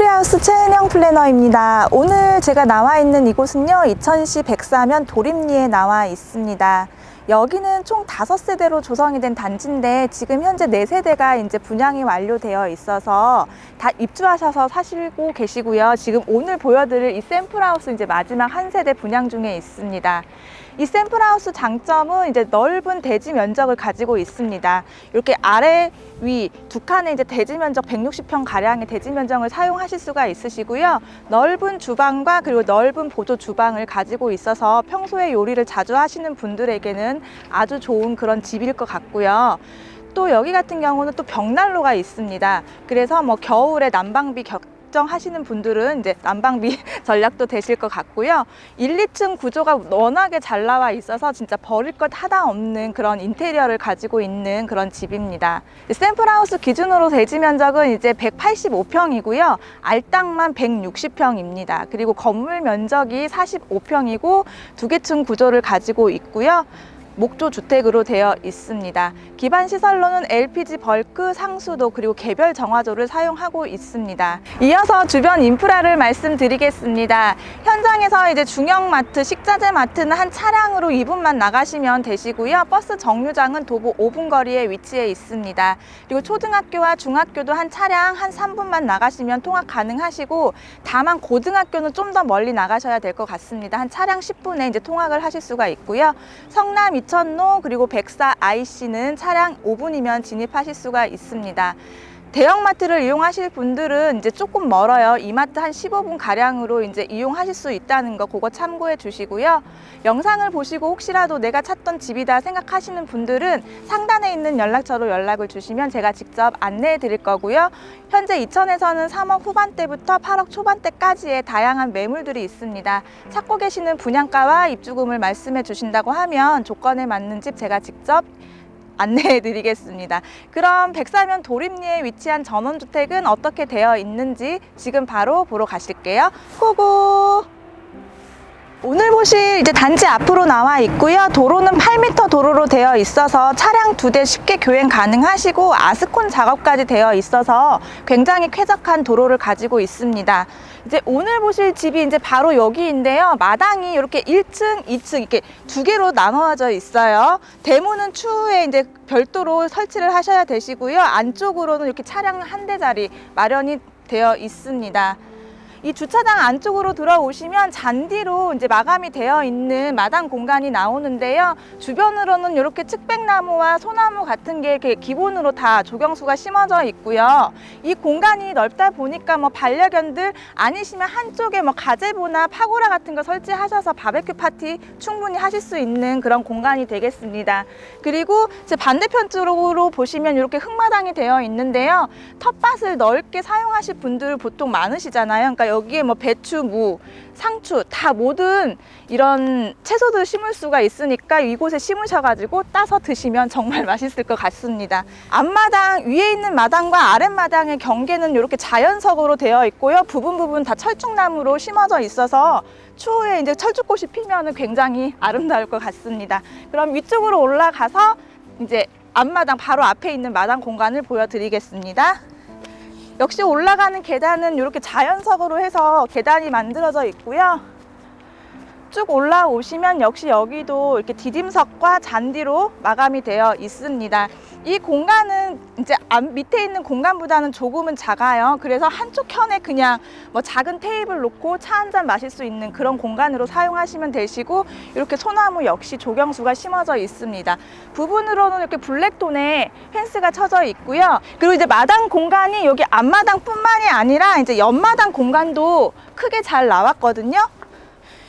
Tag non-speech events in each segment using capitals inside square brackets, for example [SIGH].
스토리하우스 최은영 플래너입니다. 오늘 제가 나와 있는 이곳은요, 이천시 백사면 도림리에 나와 있습니다. 여기는 총 다섯 세대로 조성이 된 단지인데 지금 현재 네세대가 이제 분양이 완료되어 있어서 다 입주하셔서 사시고 계시고요. 지금 오늘 보여드릴 이 샘플하우스 이제 마지막 한 세대 분양 중에 있습니다. 이 샘플하우스 장점은 이제 넓은 대지 면적을 가지고 있습니다. 이렇게 아래 위 두 칸의 이제 대지 면적 160평 가량의 대지 면적을 사용하실 수가 있으시고요. 넓은 주방과 그리고 넓은 보조 주방을 가지고 있어서 평소에 요리를 자주 하시는 분들에게는 아주 좋은 그런 집일 것 같고요. 또 여기 같은 경우는 또 벽난로가 있습니다. 그래서 뭐 겨울에 난방비 걱정하시는 분들은 이제 난방비 [LAUGHS] 전략도 되실 것 같고요. 1, 2층 구조가 워낙에 잘 나와 있어서 진짜 버릴 것 하나 없는 그런 인테리어를 가지고 있는 그런 집입니다. 샘플하우스 기준으로 대지 면적은 이제 185평이고요. 알땅만 160평입니다. 그리고 건물 면적이 45평이고 두 개층 구조를 가지고 있고요. 목조 주택으로 되어 있습니다. 기반 시설로는 LPG 벌크, 상수도 그리고 개별 정화조를 사용하고 있습니다. 이어서 주변 인프라를 말씀드리겠습니다. 현장에서 이제 중형마트, 식자재 마트는 한 차량으로 2분만 나가시면 되시고요. 버스 정류장은 도보 5분 거리에 위치해 있습니다. 그리고 초등학교와 중학교도 한 차량 한 3분만 나가시면 통학 가능하시고 다만 고등학교는 좀 더 멀리 나가셔야 될 것 같습니다. 한 차량 10분에 이제 통학을 하실 수가 있고요. 성남 이천로 그리고 백사 IC는 차량 5분이면 진입하실 수가 있습니다. 대형마트를 이용하실 분들은 이제 조금 멀어요. 이마트 한 15분 가량으로 이제 이용하실 수 있다는 거 그거 참고해 주시고요. 영상을 보시고 혹시라도 내가 찾던 집이다 생각하시는 분들은 상단에 있는 연락처로 연락을 주시면 제가 직접 안내해 드릴 거고요. 현재 이천에서는 3억 후반대부터 8억 초반대까지의 다양한 매물들이 있습니다. 찾고 계시는 분양가와 입주금을 말씀해 주신다고 하면 조건에 맞는 집 제가 직접 안내해 드리겠습니다. 그럼 백사면 도림리에 위치한 전원주택은 어떻게 되어 있는지 지금 바로 보러 가실게요. 고고! 오늘 보실 이제 단지 앞으로 나와 있고요. 도로는 8m 도로로 되어 있어서 차량 두 대 쉽게 교행 가능하시고 아스콘 작업까지 되어 있어서 굉장히 쾌적한 도로를 가지고 있습니다. 이제 오늘 보실 집이 이제 바로 여기인데요. 마당이 이렇게 1층, 2층 이렇게 두 개로 나눠져 있어요. 대문은 추후에 이제 별도로 설치를 하셔야 되시고요. 안쪽으로는 이렇게 차량 한 대짜리 마련이 되어 있습니다. 이 주차장 안쪽으로 들어오시면 잔디로 이제 마감이 되어 있는 마당 공간이 나오는데요. 주변으로는 이렇게 측백나무와 소나무 같은 게 기본으로 다 조경수가 심어져 있고요. 이 공간이 넓다 보니까 뭐 반려견들 아니시면 한쪽에 뭐 가제보나 파고라 같은 거 설치하셔서 바베큐 파티 충분히 하실 수 있는 그런 공간이 되겠습니다. 그리고 제 반대편 쪽으로 보시면 이렇게 흙마당이 되어 있는데요. 텃밭을 넓게 사용하실 분들 보통 많으시잖아요. 그러니까 여기에 뭐 배추, 무, 상추 다 모든 이런 채소들 심을 수가 있으니까 이곳에 심으셔가지고 따서 드시면 정말 [LAUGHS] 맛있을 것 같습니다. 앞마당 위에 있는 마당과 아랫마당의 경계는 이렇게 자연석으로 되어 있고요. 부분 부분 다 철쭉나무로 심어져 있어서 추후에 이제 철쭉꽃이 피면은 굉장히 아름다울 것 같습니다. 그럼 위쪽으로 올라가서 이제 앞마당 바로 앞에 있는 마당 공간을 보여드리겠습니다. 역시 올라가는 계단은 이렇게 자연석으로 해서 계단이 만들어져 있고요. 쭉 올라오시면 역시 여기도 이렇게 디딤석과 잔디로 마감이 되어 있습니다. 이 공간은 이제 앞 밑에 있는 공간보다는 조금은 작아요. 그래서 한쪽 편에 그냥 뭐 작은 테이블 놓고 차 한 잔 마실 수 있는 그런 공간으로 사용하시면 되시고 이렇게 소나무 역시 조경수가 심어져 있습니다. 부분으로는 이렇게 블랙톤에 펜스가 쳐져 있고요. 그리고 이제 마당 공간이 여기 앞마당뿐만이 아니라 이제 옆마당 공간도 크게 잘 나왔거든요.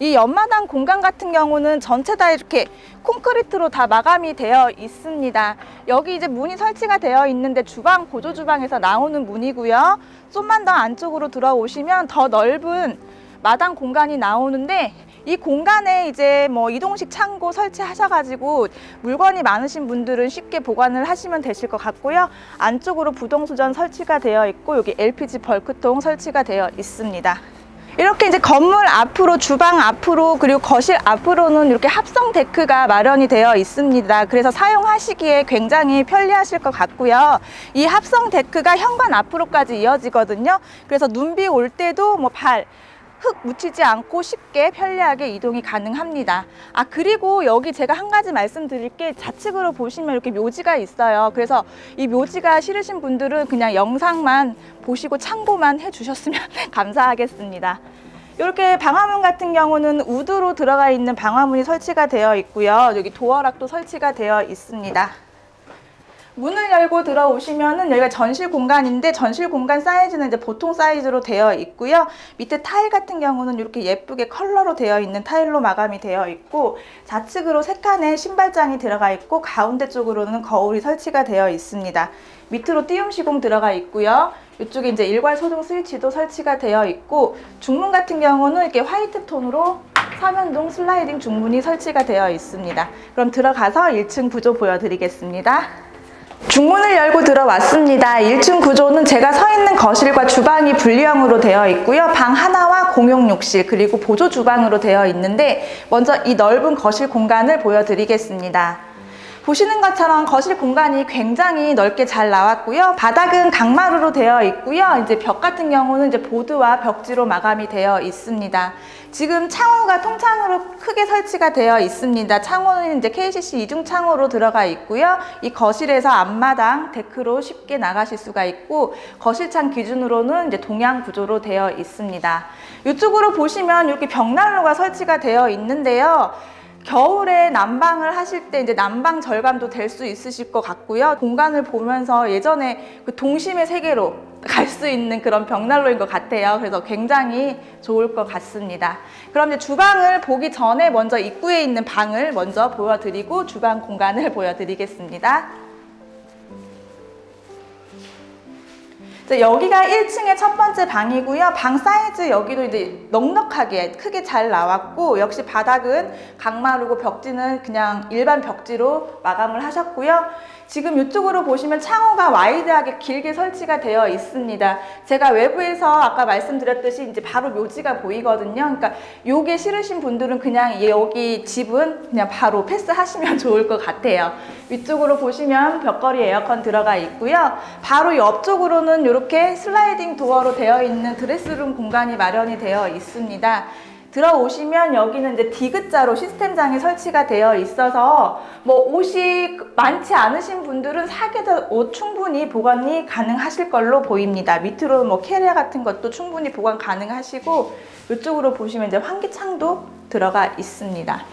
이 옆마당 공간 같은 경우는 전체 다 이렇게 콘크리트로 다 마감이 되어 있습니다. 여기 이제 문이 설치가 되어 있는데 주방, 보조 주방에서 나오는 문이고요. 좀만 더 안쪽으로 들어오시면 더 넓은 마당 공간이 나오는데 이 공간에 이제 뭐 이동식 창고 설치하셔가지고 물건이 많으신 분들은 쉽게 보관을 하시면 되실 것 같고요. 안쪽으로 부동수전 설치가 되어 있고 여기 LPG 벌크통 설치가 되어 있습니다. 이렇게 이제 건물 앞으로 주방 앞으로 그리고 거실 앞으로는 이렇게 합성 데크가 마련이 되어 있습니다. 그래서 사용하시기에 굉장히 편리하실 것 같고요. 이 합성 데크가 현관 앞으로까지 이어지거든요. 그래서 눈비 올 때도 뭐 발, 흙 묻히지 않고 쉽게 편리하게 이동이 가능합니다. 아, 그리고 여기 제가 한 가지 말씀드릴 게 좌측으로 보시면 이렇게 묘지가 있어요. 그래서 이 묘지가 싫으신 분들은 그냥 영상만 보시고 참고만 해주셨으면 [LAUGHS] 감사하겠습니다. 이렇게 방화문 같은 경우는 우드로 들어가 있는 방화문이 설치가 되어 있고요. 여기 도어락도 설치가 되어 있습니다. 문을 열고 들어오시면은 여기가 전실 공간인데 전실 공간 사이즈는 이제 보통 사이즈로 되어 있고요. 밑에 타일 같은 경우는 이렇게 예쁘게 컬러로 되어 있는 타일로 마감이 되어 있고 좌측으로 세 칸의 신발장이 들어가 있고 가운데 쪽으로는 거울이 설치가 되어 있습니다. 밑으로 띄움 시공 들어가 있고요. 이쪽에 이제 일괄 소등 스위치도 설치가 되어 있고 중문 같은 경우는 이렇게 화이트 톤으로 삼연동 슬라이딩 중문이 설치가 되어 있습니다. 그럼 들어가서 1층 구조 보여드리겠습니다. 중문을 열고 들어왔습니다. 1층 구조는 제가 서 있는 거실과 주방이 분리형으로 되어 있고요. 방 하나와 공용 욕실 그리고 보조 주방으로 되어 있는데 먼저 이 넓은 거실 공간을 보여드리겠습니다. 보시는 것처럼 거실 공간이 굉장히 넓게 잘 나왔고요. 바닥은 강마루로 되어 있고요. 이제 벽 같은 경우는 이제 보드와 벽지로 마감이 되어 있습니다. 지금 창호가 통창으로 크게 설치가 되어 있습니다. 창호는 이제 KCC 이중 창호로 들어가 있고요. 이 거실에서 앞마당 데크로 쉽게 나가실 수가 있고 거실창 기준으로는 이제 동양 구조로 되어 있습니다. 이쪽으로 보시면 이렇게 벽난로가 설치가 되어 있는데요. 겨울에 난방을 하실 때 이제 난방 절감도 될 수 있으실 것 같고요. 공간을 보면서 예전에 그 동심의 세계로 [LAUGHS] 갈 수 있는 그런 벽난로인 것 같아요. 그래서 굉장히 좋을 것 같습니다. 그럼 이제 주방을 보기 전에 먼저 입구에 있는 방을 먼저 보여드리고 주방 공간을 [LAUGHS] 보여드리겠습니다. 이제 여기가 1층의 첫 번째 방이고요. 방 사이즈 여기도 이제 넉넉하게 크게 잘 나왔고 역시 바닥은 강마루고 벽지는 그냥 일반 벽지로 마감을 하셨고요. 지금 이쪽으로 보시면 창호가 와이드하게 길게 설치가 되어 있습니다. 제가 외부에서 아까 말씀드렸듯이 이제 바로 묘지가 보이거든요. 그러니까 요게 싫으신 분들은 그냥 여기 집은 그냥 바로 패스하시면 [LAUGHS] 좋을 것 같아요. 위쪽으로 보시면 벽걸이 에어컨 들어가 있고요. 바로 옆쪽으로는 이렇게 슬라이딩 도어로 되어 있는 드레스룸 공간이 마련이 되어 있습니다. 들어오시면 여기는 이제 디귿자로 시스템장이 설치가 되어 있어서 뭐 옷이 많지 않으신 분들은 사계절 옷 충분히 보관이 가능하실 걸로 보입니다. 밑으로 뭐 캐리어 같은 것도 충분히 보관 가능하시고 이쪽으로 보시면 이제 환기창도 들어가 있습니다.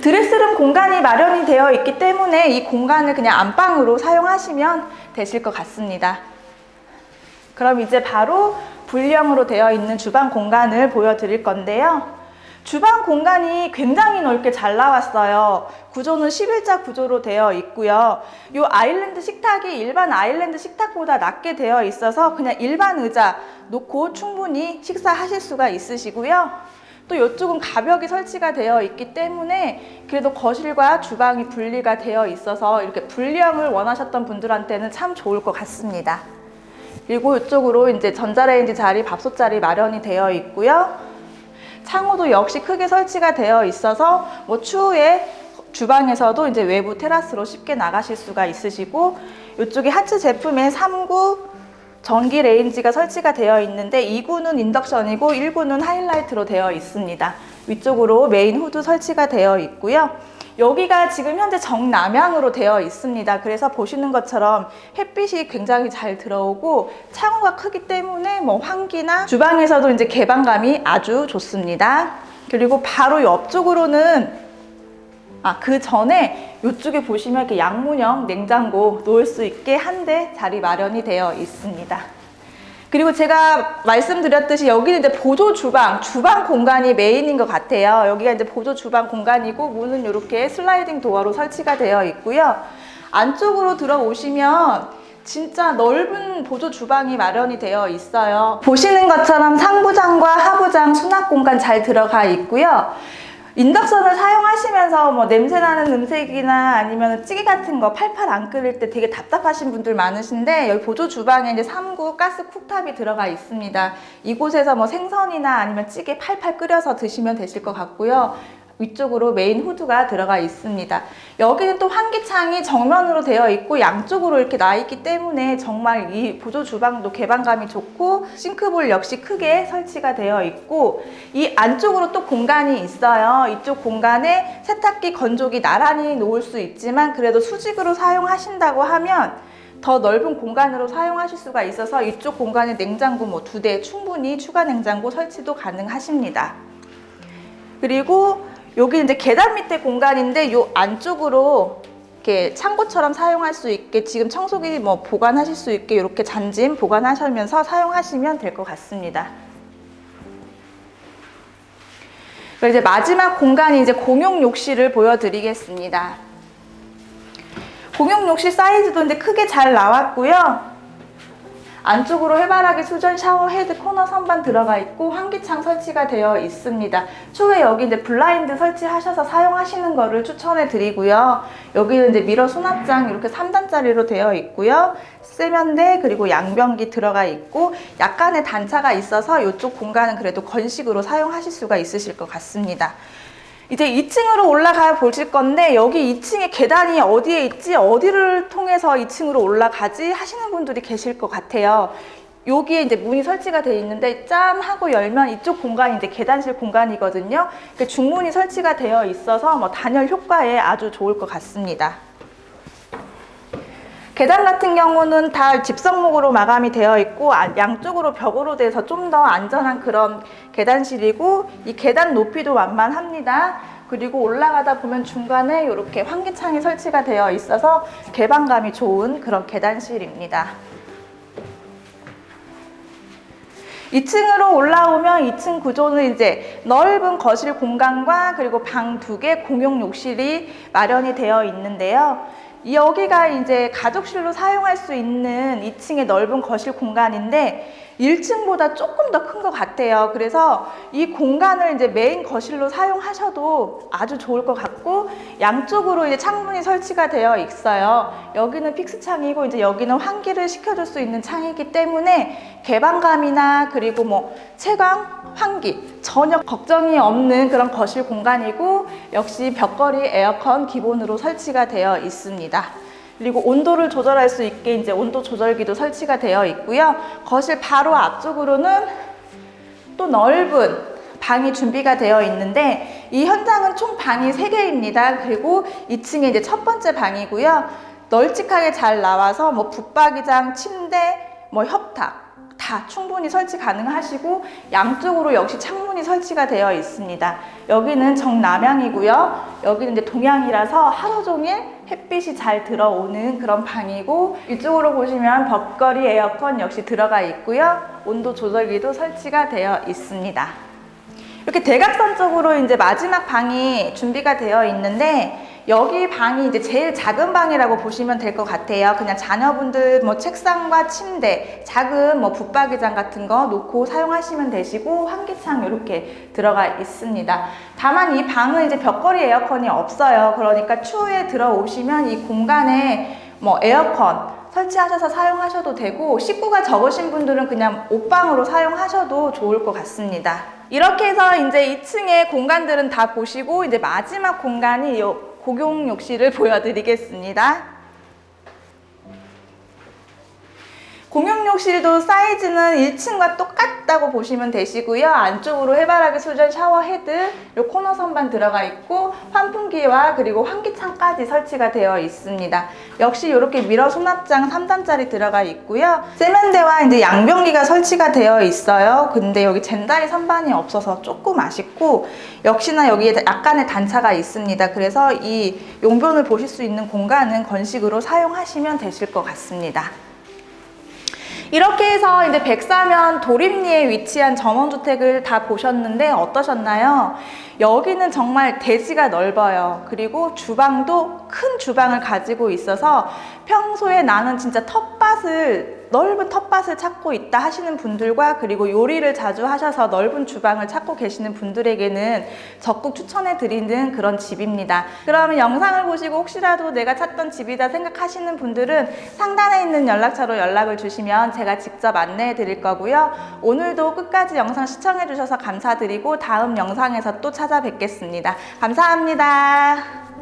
드레스룸 공간이 마련이 되어 있기 때문에 이 공간을 그냥 안방으로 사용하시면 되실 것 같습니다. 그럼 이제 바로 불량으로 되어 있는 주방 공간을 보여드릴 건데요. 주방 공간이 굉장히 넓게 잘 나왔어요. 구조는 11자 구조로 되어 있고요. 이 아일랜드 식탁이 일반 아일랜드 식탁보다 낮게 되어 있어서 그냥 일반 의자 놓고 충분히 식사하실 수가 있으시고요. 또 이쪽은 가벽이 설치가 되어 있기 때문에 그래도 거실과 주방이 분리가 되어 있어서 이렇게 분리형을 원하셨던 분들한테는 참 좋을 것 같습니다. 그리고 이쪽으로 이제 전자레인지 자리, 밥솥 자리 마련이 되어 있고요. 창호도 역시 크게 설치가 되어 있어서 뭐 추후에 주방에서도 이제 외부 테라스로 쉽게 나가실 수가 있으시고 이쪽에 하츠 제품의 3구 전기 레인지가 설치가 되어 있는데 2구는 인덕션이고 1구는 하이라이트로 되어 있습니다. 위쪽으로 메인 후드 설치가 되어 있고요. 여기가 지금 현재 정남향으로 되어 있습니다. 그래서 보시는 것처럼 햇빛이 굉장히 잘 들어오고 창호가 크기 때문에 뭐 환기나 주방에서도 이제 개방감이 아주 좋습니다. 그리고 바로 옆쪽으로는 아, 그 전에 이쪽에 보시면 이렇게 양문형 냉장고 놓을 수 있게 한 대 자리 마련이 되어 있습니다. 그리고 제가 말씀드렸듯이 여기는 이제 보조 주방, 주방 공간이 메인인 것 같아요. 여기가 이제 보조 주방 공간이고 문은 이렇게 슬라이딩 도어로 설치가 되어 있고요. 안쪽으로 들어오시면 진짜 넓은 보조 주방이 마련이 되어 있어요. 보시는 것처럼 상부장과 하부장 수납 공간 잘 들어가 있고요. 인덕션을 사용하시면서 뭐 냄새 나는 음색이나 아니면 찌개 같은 거 팔팔 안 끓일 때 되게 답답하신 분들 많으신데 여기 보조 주방에 이제 3구 가스 쿡탑이 들어가 있습니다. 이곳에서 뭐 생선이나 아니면 찌개 팔팔 끓여서 드시면 되실 것 같고요. 위쪽으로 메인 후드가 들어가 있습니다. 여기는 또 환기창이 정면으로 되어 있고 양쪽으로 이렇게 나 있기 때문에 정말 이 보조 주방도 개방감이 좋고 싱크볼 역시 크게 설치가 되어 있고 이 안쪽으로 또 공간이 있어요. 이쪽 공간에 세탁기, 건조기 나란히 놓을 수 있지만 그래도 수직으로 사용하신다고 하면 더 넓은 공간으로 사용하실 수가 있어서 이쪽 공간에 냉장고 뭐 두 대 충분히 추가 냉장고 설치도 가능하십니다. 그리고 여기 이제 계단 밑에 공간인데 요 안쪽으로 이렇게 창고처럼 사용할 수 있게 지금 청소기 뭐 보관하실 수 있게 이렇게 잔짐 보관하시면서 사용하시면 될 것 같습니다. 이제 마지막 공간이 이제 공용 욕실을 보여드리겠습니다. 공용 욕실 사이즈도 이제 크게 잘 나왔고요. 안쪽으로 해바라기 수전 샤워 헤드 코너 선반 들어가 있고 환기창 설치가 되어 있습니다. 추후에 여기 이제 블라인드 설치하셔서 사용하시는 거를 추천해 드리고요. 여기는 이제 미러 수납장 이렇게 3단짜리로 되어 있고요. 세면대 그리고 양변기 들어가 있고 약간의 단차가 있어서 이쪽 공간은 그래도 건식으로 사용하실 수가 있으실 것 같습니다. 이제 2층으로 올라가 보실 건데 여기 2층에 계단이 어디에 있지 어디를 통해서 2층으로 올라가지 하시는 분들이 계실 것 같아요. 여기에 이제 문이 설치가 되어 있는데 짠 하고 열면 이쪽 공간이 이제 계단실 공간이거든요. 그 중문이 설치가 되어 있어서 뭐 단열 효과에 아주 좋을 것 같습니다. 계단 같은 경우는 다 집성목으로 마감이 되어 있고 아- 양쪽으로 벽으로 돼서 좀 더 안전한 그런 계단실이고 이 계단 높이도 완만합니다. 그리고 올라가다 보면 중간에 이렇게 환기창이 설치가 되어 있어서 개방감이 좋은 그런 계단실입니다. 2층으로 올라오면 2층 구조는 이제 넓은 거실 공간과 그리고 방 두 개 공용 욕실이 마련이 되어 있는데요. 여기가 이제 가족실로 사용할 수 있는 2층의 넓은 거실 공간인데 1층보다 조금 더 큰 것 같아요. 그래서 이 공간을 이제 메인 거실로 사용하셔도 아주 좋을 것 같고 양쪽으로 이제 창문이 설치가 되어 있어요. 여기는 픽스 창이고 이제 여기는 환기를 시켜줄 수 있는 창이기 때문에 개방감이나 그리고 뭐 채광, 환기 전혀 걱정이 없는 그런 거실 공간이고 역시 벽걸이 에어컨 기본으로 설치가 되어 있습니다. 그리고 온도를 조절할 수 있게 이제 온도 조절기도 설치가 되어 있고요. 거실 바로 앞쪽으로는 또 넓은 방이 준비가 되어 있는데 이 현장은 총 방이 3개입니다. 그리고 2층에 이제 첫 번째 방이고요. 널찍하게 잘 나와서 뭐 붙박이장, 침대, 뭐 협탁 다 충분히 설치 가능하시고 양쪽으로 역시 창문이 설치가 되어 있습니다. 여기는 정남향이고요. 여기는 이제 동향이라서 하루 종일 햇빛이 잘 들어오는 그런 방이고 이쪽으로 보시면 벽걸이 에어컨 역시 들어가 있고요. 온도 조절기도 설치가 되어 있습니다. 이렇게 대각선적으로 이제 마지막 방이 준비가 되어 있는데 여기 방이 이제 제일 작은 방이라고 보시면 될 것 같아요. 그냥 자녀분들 뭐 책상과 침대, 작은 뭐 붙박이장 같은 거 놓고 사용하시면 되시고 환기창 이렇게 들어가 있습니다. 다만 이 방은 이제 벽걸이 에어컨이 없어요. 그러니까 추후에 들어오시면 이 공간에 뭐 에어컨 설치하셔서 사용하셔도 되고 식구가 적으신 분들은 그냥 옷방으로 사용하셔도 좋을 것 같습니다. 이렇게 해서 이제 2층의 공간들은 다 보시고 이제 마지막 공간이 요 공용 욕실을 보여드리겠습니다. 공용 욕실도 사이즈는 1층과 똑같다고 보시면 되시고요. 안쪽으로 해바라기 수전 샤워 헤드, 요 코너 선반 들어가 있고 환풍기와 그리고 환기창까지 설치가 되어 있습니다. 역시 이렇게 미러 수납장 3단짜리 들어가 있고요. 세면대와 이제 양변기가 설치가 되어 있어요. 근데 여기 젠다리 선반이 없어서 조금 아쉽고 역시나 여기에 약간의 단차가 있습니다. 그래서 이 용변을 보실 수 있는 공간은 건식으로 사용하시면 되실 것 같습니다. 이렇게 해서 이제 백사면 도림리에 위치한 전원주택을 다 보셨는데 어떠셨나요? 여기는 정말 대지가 넓어요. 그리고 주방도 큰 주방을 가지고 있어서 평소에 나는 진짜 텃밭을 넓은 텃밭을 찾고 있다 하시는 분들과 그리고 요리를 자주 하셔서 넓은 주방을 찾고 계시는 분들에게는 적극 추천해 드리는 그런 집입니다. 그러면 영상을 보시고 혹시라도 내가 찾던 집이다 생각하시는 분들은 상단에 있는 연락처로 연락을 주시면 제가 직접 안내해 드릴 거고요. 오늘도 끝까지 영상 시청해 주셔서 감사드리고 다음 영상에서 또 찾아뵙겠습니다. 감사합니다.